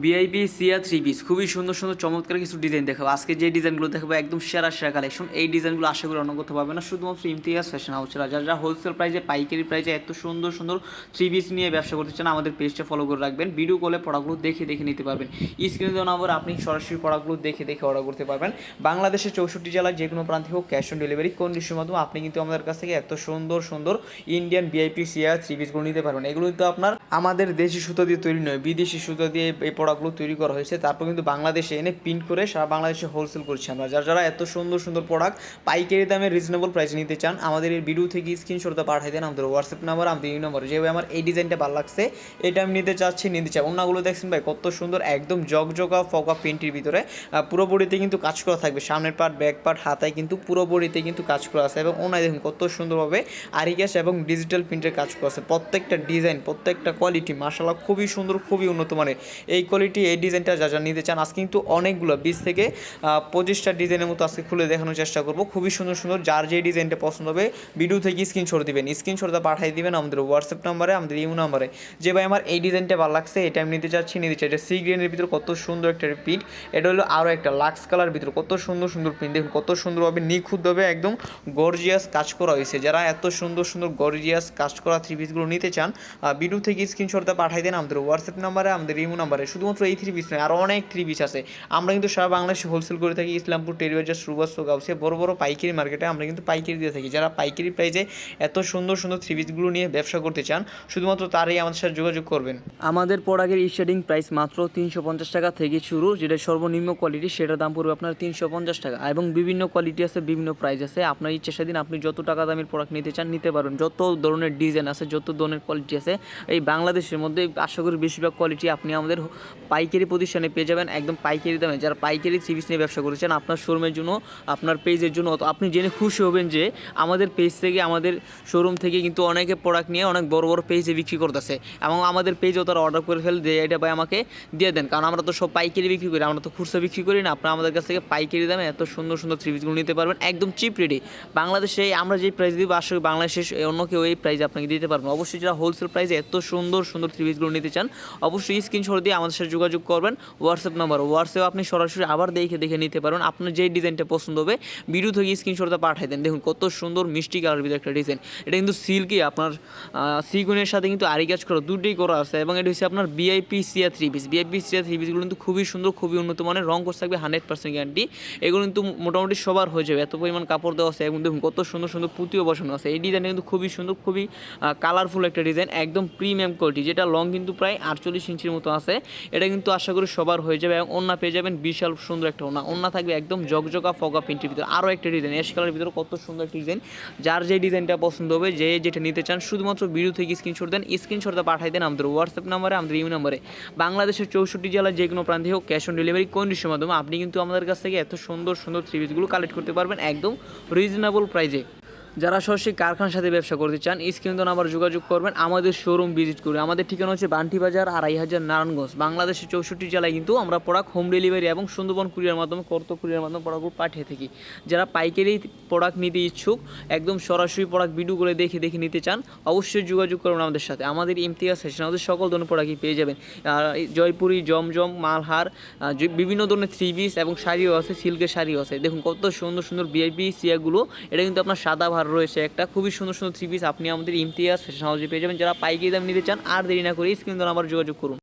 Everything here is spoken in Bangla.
বিআইপি সিয়া থ্রি পিস খুবই সুন্দর সুন্দর, চমৎকার কিছু ডিজাইন দেখাবো। আজকে যে ডিজাইনগুলো দেখাবো, একদম সেরা সেরা কালেকশন এই ডিজাইনগুলো আশা করি কোথাও পাবে না। শুধুমাত্র ইমতিয়াজ ফ্যাশন হাউস ছাড়া যারা যারা হোলসেল প্রাইসে পাইকারি প্রাইসে এত সুন্দর সুন্দর থ্রি পিস নিয়ে ব্যবসা করতে চান, আমাদের পেজটা ফলো করে রাখবেন। ভিডিও কলে পড়াগুলো দেখে দেখে নিতে পারবেন। স্ক্রিনে দেওয়া নম্বর আপনি সরাসরি পড়াগুলো দেখে দেখে অর্ডার করতে পারবেন। বাংলাদেশের চৌষট্টি জেলার যে কোনো প্রান্তে হোক ক্যাশ অন ডেলিভারি কন্ডিশনের মাধ্যমে আপনি কিন্তু আমাদের কাছ থেকে এত সুন্দর সুন্দর ইন্ডিয়ান বিআইপি সিয়া থ্রি পিসগুলো নিতে পারবেন। এগুলো কিন্তু আপনার আমাদের দেশি সুতো দিয়ে তৈরি নয় বিদেশি সুতো দিয়ে এই প্রোডাক্টগুলো তৈরি করা হয়েছে। তারপর কিন্তু বাংলাদেশে এনে প্রিন্ট করে সারা বাংলাদেশে হোলসেল করছি আমরা। যারা যারা এত সুন্দর সুন্দর প্রোডাক্ট পাইকারি দামে রিজনেবল প্রাইসে নিতে চান আমাদের এই ভিডিও থেকে স্ক্রিনশটটা পাঠাই দেন আমাদের হোয়াটসঅ্যাপ নাম্বার আমাদের এই নম্বর যেভাবে আমার এই ডিজাইনটা ভালো লাগছে এটা আমি নিতে চাচ্ছি নিতে চাই। অন্যগুলো দেখছেন ভাই কত সুন্দর একদম জগজগা ফকা প্রিন্টের ভিতরে। আহ, পুরো বডিতে কিন্তু কাজ করা থাকবে। সামনের পার্ট ব্যাক পার্ট হাতায় কিন্তু পুরোপুরিতে কিন্তু কাজ করা আছে। এবং ওনায় দেখুন কত সুন্দরভাবে আরিকাস এবং ডিজিটাল প্রিন্টের কাজ করা আছে। প্রত্যেকটা ডিজাইন প্রত্যেকটা কোয়ালিটি মাসাল্লাহ খুবই সুন্দর, খুবই উন্নত মানের। এই কোয়ালিটি এই ডিজাইনটা যা যা নিতে চান, আজকে কিন্তু অনেকগুলো বিশ থেকে পঁচিশটা ডিজাইনের মতো আজকে খুলে দেখানোর চেষ্টা করব। খুবই সুন্দর সুন্দর, যার যে ডিজাইনটা পছন্দ হবে ভিডিও থেকে স্ক্রিনশট দিবেন। স্ক্রিনশটটা পাঠিয়ে দিবেন আমাদের হোয়াটসঅ্যাপ নাম্বারে, আমাদের ইউ নাম্বারে। যে ভাই, আমার এই ডিজাইনটা ভালো লাগছে, এটা আমি নিতে চাচ্ছি, নিতে চাই। এটা সি গ্রিনের ভিতরে কত সুন্দর একটা প্রিন্ট এটা হলো আরও একটা লাক্স কালার ভিতরে কত সুন্দর সুন্দর প্রিন্ট দেখুন, কত সুন্দরভাবে নিখুঁতভাবে একদম গর্জিয়াস কাজ করা হয়েছে। যারা এত সুন্দর সুন্দর গর্জিয়াস কাজ করা থ্রি পিসগুলো নিতে চান ভিডিও থেকে স্ক্রিনশটটা পাঠিয়ে দেন আমাদের হোয়াটসঅ্যাপ নাম্বারে আমাদের ইমো নাম্বারে শুধুমাত্র এই থ্রি পিস নয় আরও অনেক থ্রি পিস আছে। আমরা কিন্তু সারা বাংলাদেশে হোলসেল করে থাকি ইসলামপুর, টেরিবাজার সুবাস গাউসে বড় বড় পাইকারি মার্কেটে আমরা কিন্তু পাইকারি দিয়ে থাকি। যারা পাইকারি প্রাইজে এত সুন্দর সুন্দর থ্রি পিসগুলো নিয়ে ব্যবসা করতে চান, শুধুমাত্র তারাই আমাদের সাথে যোগাযোগ করবেন। আমাদের প্রোডাক্টের স্টার্টিং প্রাইস মাত্র তিনশো পঞ্চাশ টাকা থেকে শুরু, যেটা সর্বনিম্ন কোয়ালিটি সেটার দাম পড়বে আপনার তিনশো পঞ্চাশ টাকা। এবং বিভিন্ন কোয়ালিটি আছে, বিভিন্ন প্রাইস আছে। আপনার ইচ্ছা সেদিন আপনি যত টাকা দামের প্রোডাক্ট নিতে চান, নিতে পারবেন। যত ধরনের ডিজাইন আছে, যত ধরনের কোয়ালিটি আছে, এই বাংলাদেশের মধ্যে আশা করি বেশিরভাগ কোয়ালিটি আপনি আমাদের পাইকারি প্রতিষ্ঠানে পেয়ে যাবেন, একদম পাইকারি দামে। যারা পাইকারি পিস নিয়ে ব্যবসা করেছেন, আপনার শোরুমের জন্য, আপনার পেজের জন্য আপনি জেনে খুশি হবেন যে আমাদের পেজ থেকে, আমাদের শোরুম থেকে কিন্তু অনেকে প্রোডাক্ট নিয়ে অনেক বড় বড় পেজে বিক্রি করতেছে। এবং আমাদের পেজেও তারা অর্ডার করে ফেলে যে এটা ভাই আমাকে দিয়ে দেন। কারণ আমরা তো সব পাইকারি বিক্রি করি, আমরা তো খুচরা বিক্রি করি না। আপনারা আমাদের কাছ থেকে পাইকারি দামে এত সুন্দর সুন্দর থ্রি পিসগুলো নিতে পারবেন, একদম চিপ রেডি বাংলাদেশে আমরা যে প্রাইস দিব আসলে বাংলাদেশে অন্য কেউ এই প্রাইস আপনাকে দিতে পারবেন অবশ্যই যারা হোলসেল প্রাইসে এত সুন্দর সুন্দর সুন্দর থ্রি পিসগুলো নিতে চান, অবশ্যই স্ক্রিনশট দিয়ে আমাদের সাথে যোগাযোগ করবেন। হোয়াটসঅ্যাপ নাম্বার হোয়াটসঅ্যাপ আপনি সরাসরি আবার দেখে দেখে নিতে পারেন। আপনার যে ডিজাইনটা পছন্দ হবে ভিডিও থেকে স্ক্রিনশটটা পাঠিয়ে দেন। দেখুন কত সুন্দর, মিষ্টি কালার ভিতরে একটা ডিজাইন এটা কিন্তু সিল্কি আপনার সিগুনের সাথে কিন্তু আরি কাজ করা দুটোই করা আছে এবং এটা হচ্ছে আপনার বিআইপি সিয়া থ্রি পিস বিআইপি সিয়া থ্রি পিসগুলো কিন্তু খুবই সুন্দর, খুবই উন্নত মানের, রং করতে থাকবে হান্ড্রেড পার্সেন্ট গ্যারান্টি এগুলো কিন্তু মোটামুটি সবার হয়ে যাবে। এত পরিমাণ কাপড় দেওয়া আছে এবং দেখুন কত সুন্দর সুন্দর পুঁতিও বসানো আছে। এই ডিজাইনটা কিন্তু খুবই সুন্দর, খুবই কালারফুল একটা ডিজাইন একদম প্রিমিয়াম কোয়ালিটি যেটা লং কিন্তু প্রায় আটচল্লিশ ইঞ্চির মতো আছে। এটা কিন্তু আশা করি সবার হয়ে যাবে এবং ওন্না পেয়ে যাবেন বিশাল সুন্দর একটা ওনা ওন্না থাকবে একদম জগজগা ফগা প্রিন্টের ভিতরে। আরও একটা ডিজাইন এস কালারের ভিতরে কত সুন্দর একটা ডিজাইন যার যে ডিজাইনটা পছন্দ হবে, যে যেটা নিতে চান, শুধুমাত্র ভিডিও থেকে স্ক্রিনশট দেন স্ক্রিনশটটা পাঠাই দেন আমাদের হোয়াটসঅ্যাপ নাম্বারে আমাদের ইউ নাম্বারে বাংলাদেশের চৌষট্টি জেলার যে কোনো প্রান্তে হোক ক্যাশ অন ডেলিভারি কন্ডিশনের মাধ্যমে আপনি কিন্তু আমাদের কাছ থেকে এত সুন্দর সুন্দর থ্রি পিসগুলো কালেক্ট করতে পারবেন একদম রিজনেবল প্রাইজে যারা সরাসরি কারখানার সাথে ব্যবসা করতে চান, স্ক্রিন তো নাম্বার যোগাযোগ করবেন। আমাদের শোরুম ভিজিট করে। আমাদের ঠিকানা হচ্ছে বান্টি বাজার, আড়াই হাজার নারায়ণগঞ্জ। বাংলাদেশের চৌষট্টি জেলায় কিন্তু আমরা প্রোডাক্ট হোম ডেলিভারি এবং সুন্দরবন কুরিয়ার মাধ্যমে কর্ত কুরিয়ার মাধ্যমে প্রোডাক্টগুলো পাঠিয়ে থাকি। যারা পাইকারি প্রোডাক্ট নিতে ইচ্ছুক, একদম সরাসরি প্রোডাক্ট ভিডিওগুলো দেখে দেখে নিতে চান, অবশ্যই যোগাযোগ করবেন আমাদের সাথে। আমাদের ইমতিয়াজ সেশন, আমাদের সকল ধরনের প্রোডাক্টই পেয়ে যাবেন। জয়পুরি, জমজম, মালহার বিভিন্ন ধরনের থ্রি পিস এবং শাড়িও আছে সিল্কের শাড়িও আছে। দেখুন কত সুন্দর সুন্দর ভিআইপি সিয়াগুলো। এটা কিন্তু আপনার সাদা ভার রয়েছে একটা। খুবই সুন্দর সুন্দর থ্রি পিস আপনি আমাদের ইমতিয়াজ ফ্যাশন হাউসে পেয়ে যাবেন। যারা পাইকারি দাম নিতে চান আর দেরি না করে স্ক্রিন আবার যোগাযোগ করুন।